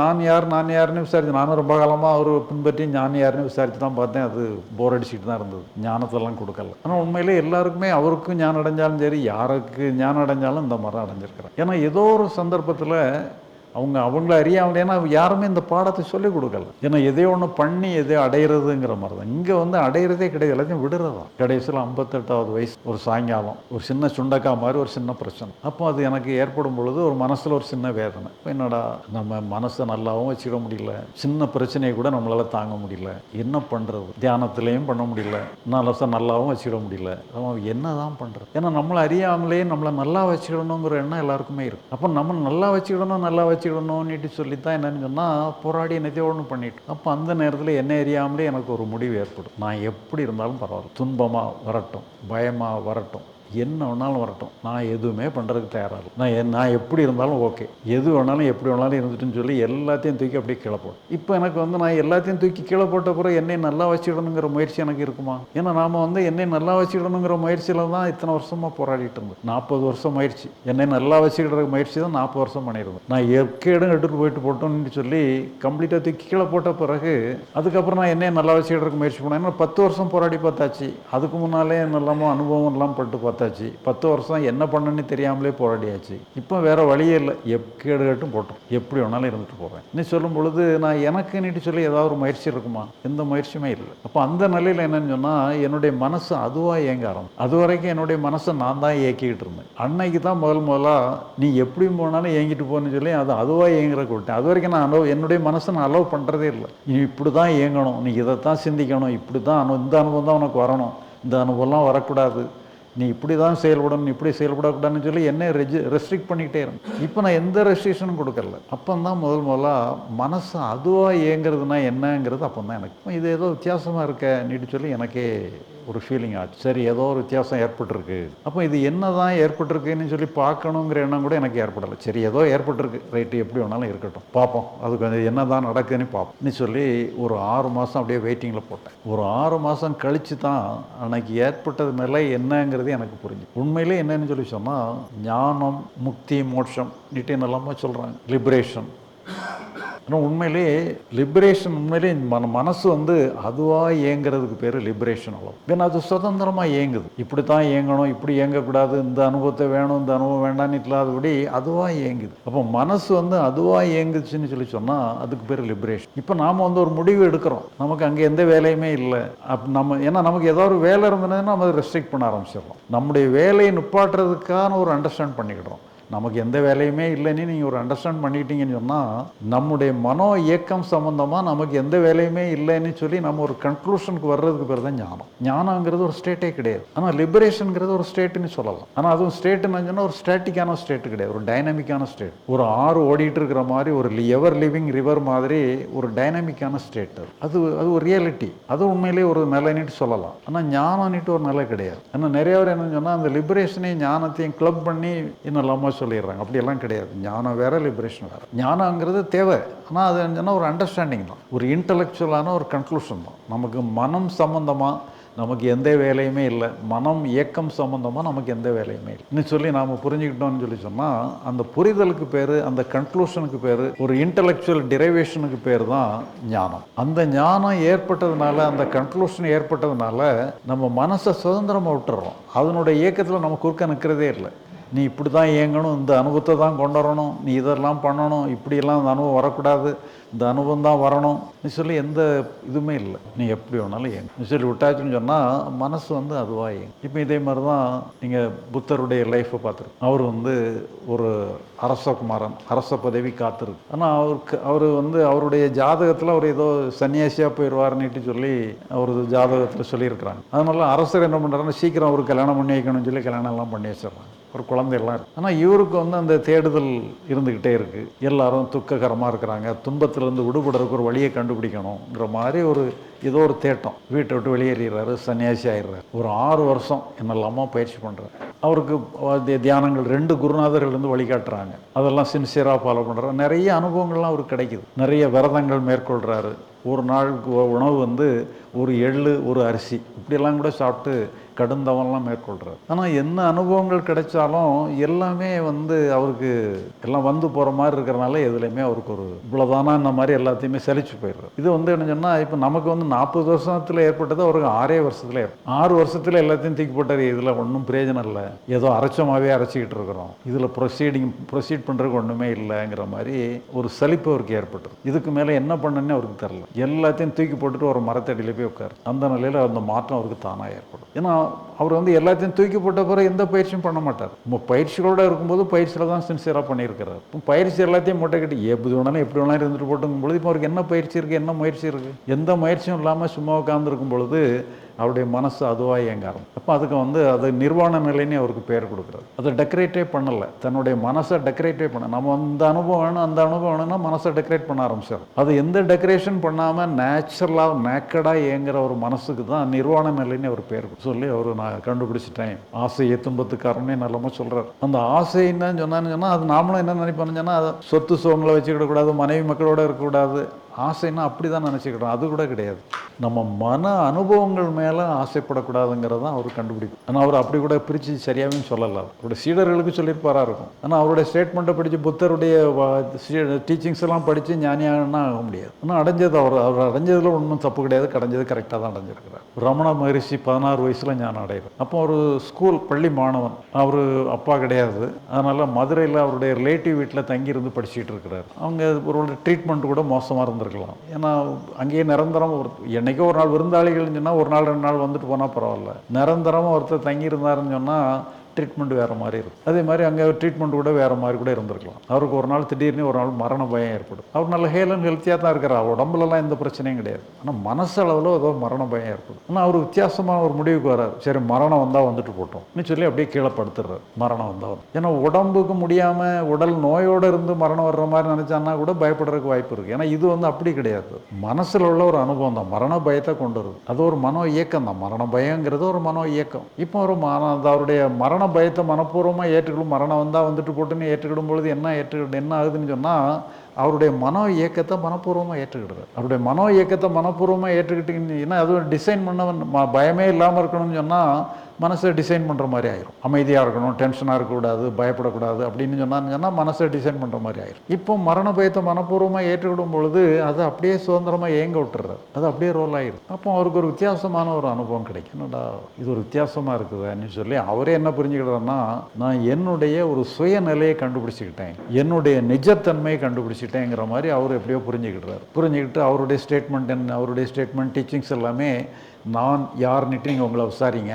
நான் யார் நான் யாருன்னு விசாரிச்சு நானும் ரொம்ப காலமாக அவர் பின்பற்றி நான் யாருன்னு விசாரிச்சு தான் பார்த்தேன். அது போர் அடிச்சுட்டு தான் இருந்தது. ஞானத்தெல்லாம் கொடுக்கல. ஆனால் உண்மையிலே எல்லாருக்குமே அவருக்கும் ஞானம் அடைஞ்சாலும் சரி யாருக்கு ஞானம் அடைஞ்சாலும் இந்த மாதிரி தான் அடைஞ்சிருக்கிறேன் ஏன்னா ஏதோ ஒரு சந்தர்ப்பத்தில் அவங்க அவங்கள அறியாமல் ஏன்னா யாருமே இந்த பாடத்தை சொல்லிக் கொடுக்கல. ஏன்னா எதையோ ஒன்று பண்ணி எதையோ அடையிறதுங்கிற மாதிரி தான் இங்கே வந்து அடையிறதே கிடையாது. எல்லாத்தையும் விடுறதா? கடைசியில் ஐம்பத்தெட்டாவது வயசு ஒரு சாயங்காலம் ஒரு சின்ன சுண்டக்காய் மாதிரி ஒரு சின்ன பிரச்சனை. அப்போ அது எனக்கு ஏற்படும் பொழுது ஒரு மனசில் ஒரு சின்ன வேதனை. இப்போ என்னடா நம்ம மனசை நல்லாவும் வச்சுக்க முடியல. சின்ன பிரச்சனையை கூட நம்மளால் தாங்க முடியல. என்ன பண்ணுறது தியானத்துலேயும் பண்ண முடியல. மனசை நல்லாவும் வச்சுக்கிட முடியல. அவன் என்ன தான் பண்ணுறது ஏன்னா நம்மளை அறியாமலே நம்மளை நல்லா வச்சுக்கணுங்கிற எண்ணம் எல்லாருக்குமே இருக்கும் அப்போ நம்ம நல்லா வச்சுக்கிடணும் நல்லா வச்சு வச்சுக்கிடணும்னுட்டு சொல்லி தான் என்னன்னு சொன்னால் போராடி என்னத்தையோ ஒன்று பண்ணிட்டு. அப்போ அந்த நேரத்தில் என்ன அறியாமலே எனக்கு ஒரு முடிவு ஏற்படும். நான் எப்படி இருந்தாலும் பரவாயில்ல. துன்பமாக வரட்டும். பயமாக வரட்டும். என்ன வேணாலும் வரட்டும். நான் எதுவுமே பண்ணுறதுக்கு தயாராக இல்லை. நான் என்- நான் எப்படி இருந்தாலும் ஓகே. எது வேணாலும் எப்படி வேணாலும் இருந்துட்டுன்னு சொல்லி எல்லாத்தையும் தூக்கி அப்படியே கீழே போடும். இப்போ எனக்கு வந்து நான் எல்லாத்தையும் தூக்கி கீழே போட்ட பிறகு என்னை நல்லா வச்சுக்கிடணுங்கிற முயற்சி எனக்கு இருக்குமா? ஏன்னா நாம் வந்து என்னை நல்லா வச்சுக்கிடணுங்கிற முயற்சியில் தான் இத்தனை வருஷமாக போராடிட்டு இருந்தேன் நாற்பது வருஷம் முயற்சி. என்னை நல்லா வச்சுக்கிற முயற்சி தான் நாற்பது வருஷம் பண்ணியிருந்தேன். நான் எக்கேடும் எடுத்துகிட்டு போயிட்டு போட்டோம்னு சொல்லி கம்ப்ளீட்டாக தூக்கி கீழே போட்ட பிறகு அதுக்கப்புறம் நான் என்னையை நல்லா வச்சுக்கிறதுக்கு முயற்சி பண்ணேன். ஏன்னா பத்து வருஷம் போராடி பார்த்தாச்சு. அதுக்கு முன்னாலே என்னெல்லாமோ அனுபவம் எல்லாம் பட்டு பார்த்தாச்சு. பத்து வருஷம் என்ன பண்ணுன்னு தெரியாமலே போராடியாச்சு. இப்போ வேற வழியே இல்லை. எப் கேடு கேட்டும் போட்டோம். எப்படி வேணாலும் இருந்துட்டு போகிறேன் நீ சொல்லும் பொழுது நான் எனக்கு நீட்டு சொல்லி ஏதாவது ஒரு முயற்சி இருக்குமா? எந்த முயற்சியுமே இல்லை. அப்போ அந்த நிலையில் என்னன்னு சொன்னால் என்னுடைய மனசு அதுவாக இயங்க ஆரம்பிச்சு அது வரைக்கும் என்னுடைய மனசை நான் தான் இயக்கிக்கிட்டு இருந்தேன். அன்னைக்கு தான் முதல் முதலாக நீ எப்படி போனாலும் இயங்கிட்டு போகணும்னு சொல்லி அது அதுவாக இயங்குறக்கு விட்டேன் அது வரைக்கும் நான் அலோவ் என்னுடைய மனசை நான் அலோவ் பண்ணுறதே இல்லை. நீ இப்படி தான் இயங்கணும். நீ இதை தான் சிந்திக்கணும். இப்படி தான் அனு இந்த அனுபவம் தான் உனக்கு வரணும். இந்த அனுபவம்லாம் வரக்கூடாது. நீ இப்படி தான் செயல்படணும் இப்படி செயல்படக்கூடாதுன்னு சொல்லி என்ன ரெஜி ரெஸ்ட்ரிக்ட் பண்ணிக்கிட்டே இருந்தேன். இப்போ நான் எந்த ரெஸ்ட்ரிக்ஷனும் கொடுக்கல அப்போ தான் முதல் முதலாக மனசு அதுவாக இயங்குறதுனா என்னங்கிறது அப்போ தான் எனக்கு. இது ஏதோ வித்தியாசமாக இருக்க நீட்டு சொல்லி எனக்கே ஒரு ஃபீலிங் ஆச்சு. சரி ஏதோ ஒரு வித்தியாசம் ஏற்பட்டிருக்கு. அப்போ இது என்ன தான் ஏற்பட்டிருக்குன்னு சொல்லி பார்க்கணுங்கிற எண்ணம் கூட எனக்கு ஏற்படலை. சரி ஏதோ ஏற்பட்டிருக்கு. ரைட்டு எப்படி வேணாலும் இருக்கட்டும். பார்ப்போம். அது கொஞ்சம் என்ன தான் நடக்குதுன்னு பார்ப்போம்னு சொல்லி ஒரு ஆறு மாதம் அப்படியே வெயிட்டிங்கில் போட்டேன். ஒரு ஆறு மாதம் கழித்து தான் அன்னைக்கு ஏற்பட்டது மேலே என்னங்கிறது எனக்கு புரிஞ்சு உண்மையிலே என்னன்னு சொல்லி சொன்னால் ஞானம் முக்தி மோட்சம் நிட்டு என்னெல்லாமோ சொல்கிறாங்க லிபரேஷன் ஆனால் உண்மையிலே லிபரேஷன் உண்மையிலே மன மனசு வந்து அதுவாக இயங்குறதுக்கு பேர் லிபரேஷன் அளவு ஏன்னா அது சுதந்திரமாக இயங்குது. இப்படி தான் இயங்கணும் இப்படி இயங்கக்கூடாது இந்த அனுபவத்தை வேணும் இந்த அனுபவம் வேண்டான்னு இல்லாதபடி அதுவாக இயங்குது. அப்போ மனசு வந்து அதுவாக இயங்குச்சுன்னு சொல்லி சொன்னால் அதுக்கு பேர் லிபரேஷன் இப்போ நாம் வந்து ஒரு முடிவு எடுக்கிறோம். நமக்கு அங்கே எந்த வேலையுமே இல்லை. அப் நம்ம ஏன்னா நமக்கு ஏதோ ஒரு வேலை இருந்ததுன்னா நம்ம அதை ரெஸ்ட்ரிக்ட் பண்ண ஆரம்பிச்சிடுறோம். நம்முடைய வேலையை நுப்பாட்டுறதுக்கான ஒரு அண்டர்ஸ்டாண்ட் பண்ணிக்கிடுறோம். நமக்கு எந்த வேலையுமே இல்லைன்னு நீங்கள் ஒரு அண்டர்ஸ்டாண்ட் பண்ணிக்கிட்டீங்கன்னு சொன்னால் நம்முடைய மனோ இயக்கம் சம்மந்தமாக நமக்கு எந்த வேலையுமே இல்லைன்னு சொல்லி நம்ம ஒரு கன்க்ளூஷனுக்கு வர்றதுக்கு பேர் தான் ஞானம். ஞானங்கிறது ஒரு ஸ்டேட்டே கிடையாது. ஆனால் லிபரேஷனுங்கிறது ஒரு ஸ்டேட்டுன்னு சொல்லலாம். ஆனால் அதுவும் ஸ்டேட்டுன்னு சொன்னால் ஒரு ஸ்டாட்டிக்கான ஸ்டேட் கிடையாது. ஒரு டைனமிக்கான ஸ்டேட் ஒரு ஆறு ஓடிட்டு இருக்கிற மாதிரி ஒரு எவர் லிவிங் ரிவர் மாதிரி ஒரு டைனமிக்கான ஸ்டேட் அது அது ஒரு ரியாலிட்டி அது உண்மையிலேயே ஒரு நிலைன்னுட்டு சொல்லலாம். ஆனால் ஞானம்னுட்டு ஒரு நிலை கிடையாது. ஆனால் நிறைய பேர் என்ன சொன்னால் அந்த லிபரேஷனையும் ஞானத்தையும் கிளப் பண்ணி என்னெல்லாமோ சொல்லிடுறாங்க. அப்படியெல்லாம் கிடையாது. ஞானம் வேற லிபரேஷன் வேற. ஞானங்கிறது தேவை. ஆனால் அது என்னன்னா ஒரு அண்டர்ஸ்டாண்டிங் தான். ஒரு இன்டலெக்சுவலான ஒரு கன்க்ளூஷன் தான். நமக்கு மனம் சம்மந்தமாக நமக்கு எந்த வேலையுமே இல்லை. மனம் இயக்கம் சம்மந்தமாக நமக்கு எந்த வேலையுமே இல்லை. இன்னும் சொல்லி நாம் புரிஞ்சுக்கிட்டோம்னு சொல்லி சொன்னால் அந்த புரிதலுக்கு பேர் அந்த கன்க்ளூஷனுக்கு பேர் ஒரு இன்டலெக்சுவல் டிரைவேஷனுக்கு பேர் தான் ஞானம். அந்த ஞானம் ஏற்பட்டதுனால அந்த கன்க்ளூஷன் ஏற்பட்டதுனால நம்ம மனசை சுதந்திரமாக விட்டுறோம். அதனுடைய இயக்கத்தில் நம்ம குறுக்க நிற்கிறதே இல்லை. நீ இப்படி தான் இயங்கணும் இந்த அனுபவத்தை தான் கொண்டு வரணும் நீ இதெல்லாம் பண்ணணும் இப்படியெல்லாம் இந்த அனுபவம் வரக்கூடாது இந்த அனுபவம் தான் வரணும். நீ சொல்லி எந்த இதுவுமே இல்லை. நீ எப்படி வேணாலும் இயங்கு. நீ சொல்லி விட்டாச்சுன்னு சொன்னால் மனசு வந்து அதுவாக இயங்கும். இப்போ இதே மாதிரி தான் நீங்கள் புத்தருடைய லைஃப்பை பார்த்துருக்கு அவர் வந்து ஒரு அரசகுமாரன் அரச பதவி காத்திருக்கு. ஆனால் அவருக்கு அவர் வந்து அவருடைய ஜாதகத்தில் அவர் ஏதோ சன்னியாசியாக போயிடுவார்னுட்டு சொல்லி அவர் ஜாதகத்தில் சொல்லியிருக்கிறாங்க. அதனால அரசர் என்ன பண்ணுறாருன்னா சீக்கிரம் அவர் கல்யாணம் பண்ணி வைக்கணும்னு சொல்லி கல்யாணம் எல்லாம் பண்ணி வச்சிடுறாங்க. ஒரு குழந்தையெல்லாம் இருக்குது ஆனால் இவருக்கு வந்து அந்த தேடுதல் இருந்துக்கிட்டே இருக்குது எல்லாரும் துக்ககரமாக இருக்கிறாங்க. துன்பத்திலேருந்து விடுபடுறதுக்கு ஒரு வழியை கண்டுபிடிக்கணுங்கிற மாதிரி ஒரு ஏதோ ஒரு தேட்டம். வீட்டை விட்டு வெளியேறாரு சன்னியாசி ஆயிடுறாரு. ஒரு ஆறு வருஷம் என்னெல்லாமா பயிற்சி பண்ணுறாரு அவருக்கு தி- தியானங்கள் ரெண்டு குருநாதர்கள் இருந்து வழிகாட்டுறாங்க. அதெல்லாம் சின்சியராக ஃபாலோ பண்ணுறாரு நிறைய அனுபவங்கள்லாம் அவருக்கு கிடைக்குது. நிறைய விரதங்கள் மேற்கொள்கிறாரு ஒரு நாளுக்கு உணவு வந்து ஒரு எள்ளு ஒரு அரிசி. இப்படியெல்லாம் கூட சாப்பிட்டு கடுந்தவன்லாம் மேற்கொள்கிறார் ஆனால் என்ன அனுபவங்கள் கிடைச்சாலும் எல்லாமே வந்து அவருக்கு எல்லாம் வந்து போகிற மாதிரி இருக்கிறனால எதுலேயுமே அவருக்கு ஒரு இவ்வளோதானா இந்த மாதிரி எல்லாத்தையுமே செழிச்சு போயிடுறாரு. இது வந்து என்ன சொன்னால் இப்போ நமக்கு வந்து நாற்பது வருஷத்தில் ஏற்பட்டது அவருக்கு ஆறே வருஷத்தில் ஆறு வருஷத்தில் எல்லாத்தையும் தூக்கி போட்டார். இதில் ஒன்றும் பிரயோஜனம் இல்லை. ஏதோ அரைச்சமாகவே அரைச்சிக்கிட்டு இருக்கிறோம். இதில் ப்ரொசீடிங் ப்ரொசீட் பண்ணுறதுக்கு ஒன்றுமே இல்லைங்கிற மாதிரி ஒரு சலிப்பு அவருக்கு ஏற்பட்டது. இதுக்கு மேலே என்ன பண்ணுன்னு அவருக்கு தெரில எல்லாத்தையும் தூக்கி போட்டுட்டு ஒரு மரத்தடியில் போய் உட்காரு. அந்த நிலையில் அந்த மாற்றம் அவருக்கு தானாக ஏற்படும். ஏன்னா அவர் வந்து எல்லாத்தையும் தூக்கி போட்ட பிறகு எந்த பயிற்சியும் பண்ண மாட்டார். நம்ம பயிற்சிகளோட இருக்கும்போது பயிற்சியில் தான் சின்சியராக பண்ணியிருக்கிறார். இப்போ பயிற்சி எல்லாத்தையும் மூட்டை கட்டி எப்படி வேணாலும் எப்படி வேணாலும் இருந்துட்டு போட்டுங்கும் பொழுது இப்போ அவருக்கு என்ன பயிற்சி இருக்குது என்ன முயற்சி இருக்குது எந்த முயற்சியும் இல்லாமல் சும்மா உட்காந்துருக்கும் பொழுது அவருடைய மனசு அதுவாக இயங்க அப்போ அதுக்கு வந்து அது நிர்வாண நிலைன்னு அவருக்கு பேர் கொடுக்குறாரு. அதை டெக்கரேட்டே பண்ணலை. தன்னுடைய மனசை டெக்கரேட்டே பண்ண நம்ம அந்த அனுபவம் வேணும் அந்த அனுபவம் வேணும்னா மனசை டெக்கரேட் பண்ண ஆரம்பிச்சார் அது எந்த டெக்கரேஷன் பண்ணாமல் நேச்சுரலாக நேக்கடாக இயங்குற ஒரு மனசுக்கு தான் நிர்வாண நிலைன்னு அவர் பேர் சொல்லி அவர் நான் கண்டுபிடிச்சிட்டேன். ஆசையை துன்பத்துக்காரனே நல்லமா சொல்கிறார் அந்த ஆசை என்னன்னு சொன்னான்னு சொன்னால் அது நாமளும் என்ன நினைப்போம்னு சொன்னால் அதை சொத்து சோங்களை வச்சுக்கிடக்கூடாது மனைவி மக்களோட இருக்கக்கூடாது. ஆசைன்னா அப்படி தான் நினச்சிக்கிட்டோம் அது கூட கிடையாது. நம்ம மன அனுபவங்கள் மேலே ஆசைப்படக்கூடாதுங்கிறது தான் அவர் கண்டுபிடிக்கும் ஆனால் அவர் அப்படி கூட பிரித்து சரியாகவும் சொல்லலை. அவருடைய சீடர்களுக்கு சொல்லியிருப்பாரா இருக்கும். ஆனால் அவருடைய ஸ்டேட்மெண்ட்டை படித்து புத்தருடைய டீச்சிங்ஸ் எல்லாம் படித்து ஞானியாகனா ஆக முடியாது. ஆனால் அடைஞ்சது அவர் அவர் அடைஞ்சதில் ஒன்றும் தப்பு கிடையாது. கடைஞ்சது கரெக்டாக தான் அடைஞ்சிருக்கிறார். ரமண மகரிஷி பதினாறு வயசில் ஞானம் அடைகிறார். அப்போ ஒரு ஸ்கூல் பள்ளி மாணவன். அவர் அப்பா கிடையாது. அதனால் மதுரையில் அவருடைய ரிலேட்டிவ் வீட்டில் தங்கியிருந்து படிச்சுட்டு இருக்கிறார். அவங்க ஒரு ட்ரீட்மெண்ட் கூட மோசமாக இருந்திருக்கலாம் ஏன்னா அங்கேயே நிரந்தரம் ஒரு என்னைக்கோ ஒரு நாள் விருந்தாளிகள்னு சொன்னால் ஒரு நாள் ரெண்டு நாள் வந்துட்டு போனால் பரவாயில்ல. நிரந்தரமாக ஒருத்தர் தங்கியிருந்தாருன்னு சொன்னால் ட்ரீட்மெண்ட் வேறு மாதிரி இருக்கும். அதே மாதிரி அங்கே ட்ரீட்மெண்ட் கூட வேறு மாதிரி கூட இருந்திருக்கலாம். அவருக்கு ஒரு நாள் திடீர்னு ஒரு நாள் மரண பயம் ஏற்படும். அவர் நல்ல ஹேலன் ஹெல்த்தியாக தான் இருக்கிறார். உடம்புலலாம் எந்த பிரச்சனையும் கிடையாது. ஆனால் மனசளவில் ஏதோ மரண பயம் ஏற்படும். ஆனால் அவர் வித்தியாசமான ஒரு முடிவுக்கு வரார் சரி மரணம் வந்தால் வந்துட்டு போட்டோம். சொல்லி அப்படியே கீழே படுத்துடுறார் மரணம் வந்தால் ஏன்னா உடம்புக்கு முடியாமல் உடல் நோயோடு இருந்து மரணம் வர்ற மாதிரி நினச்சான்னா கூட பயப்படுறதுக்கு வாய்ப்பு இருக்குது ஏன்னா இது வந்து அப்படி கிடையாது. மனசில் உள்ள ஒரு அனுபவம் தான். மரண பயத்தை கொண்டு வருது. அது ஒரு மனோ இயக்கம் தான். மரண பயங்கிறது ஒரு மனோ இயக்கம். இப்போ ஒரு மன அவருடைய மரண பயத்தை மனப்பூர்வமாக ஏற்றுக்கிடும் மரணம் வந்தால் வந்துட்டு போட்டுன்னு ஏற்றுக்கிடும் பொழுது என்ன ஏற்றுக்கிட்டு என்ன ஆகுதுன்னு சொன்னால் அவருடைய மனோ இயக்கத்தை மனப்பூர்வமாக ஏற்றுக்கிடுறாரு அவருடைய மனோ இயக்கத்தை மனப்பூர்வமாக ஏற்றுக்கிட்டீங்கன்னா அதுவும் டிசைன் பண்ணவன் பயமே இல்லாமல் இருக்கணும்னு சொன்னால் மனசை டிசைன் பண்ணுற மாதிரி ஆயிரும். அமைதியாக இருக்கணும் டென்ஷனாக இருக்கக்கூடாது பயப்படக்கூடாது அப்படின்னு சொன்னான்னு சொன்னால் மனசை டிசைன் பண்ணுற மாதிரி ஆயிரும். இப்போ மரண பயத்தை மனப்பூர்வமாக ஏற்றுக்கிடும் பொழுது அது அப்படியே சுதந்திரமாக ஏங்க விட்டுறது. அது அப்படியே ரோல் ஆயிரும். அப்போ அவருக்கு ஒரு வித்தியாசமான ஒரு அனுபவம் கிடைக்கும். என்னடா இது ஒரு வித்தியாசமாக இருக்குதுன்னு சொல்லி அவரே என்ன புரிஞ்சுக்கிட்டாருன்னா நான் என்னுடைய ஒரு சுயநிலையை கண்டுபிடிச்சிக்கிட்டேன். என்னுடைய நிஜத்தன்மையை கண்டுபிடிச்சிட்டேங்கிற மாதிரி அவர் எப்படியோ புரிஞ்சுக்கிட்டார் புரிஞ்சுக்கிட்டு அவருடைய ஸ்டேட்மெண்ட் என்ன அவருடைய ஸ்டேட்மெண்ட் டீச்சிங்ஸ் எல்லாமே நான் யாருன்னுட்டு நீங்கள் உங்களை விசாரிங்க.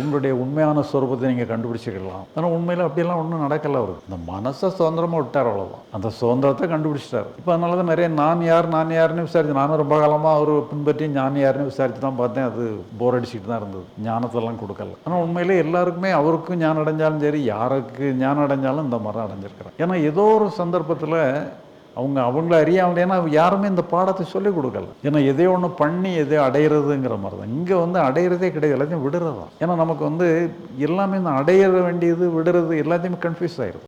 உங்களுடைய உண்மையான ஸ்வரூபத்தை நீங்கள் கண்டுபிடிச்சிக்கலாம் ஆனால் உண்மையில் அப்படியெல்லாம் ஒன்றும் நடக்கலை அவருக்கு இந்த மனசை சுதந்திரமாக விட்டார் அவ்வளோதான் அந்த சுதந்திரத்தை கண்டுபிடிச்சிட்டார். இப்போ அதனால தான் நிறைய நான் யார் நான் யாருன்னு விசாரிச்சு நானும் ரொம்ப காலமாக அவர் பின்பற்றி ஞான் யாருன்னு விசாரித்து தான் பார்த்தேன். அது போர் அடிச்சுட்டு தான் இருந்தது. ஞானத்தெல்லாம் கொடுக்கல. ஆனால் உண்மையிலே எல்லாருக்குமே அவருக்கும் ஞானம் அடைஞ்சாலும் சரி யாருக்கு ஞானம் அடைஞ்சாலும் இந்த மாதிரி அடைஞ்சிருக்கிறார். ஏன்னா ஏதோ ஒரு சந்தர்ப்பத்தில் அவங்க அவங்கள அறியாமல் ஏன்னா யாருமே இந்த பாடத்தை சொல்லிக் கொடுக்கல. ஏன்னா எதையோ ஒன்று பண்ணி எதையோ அடையிறதுங்கிற மாதிரி தான். இங்கே வந்து அடையிறதே கிடையாது எல்லாத்தையும் விடுறது தான் ஏன்னா நமக்கு வந்து எல்லாமே இந்த அடையிற வேண்டியது விடுறது எல்லாத்தையுமே கன்ஃபியூஸ் ஆயிடுது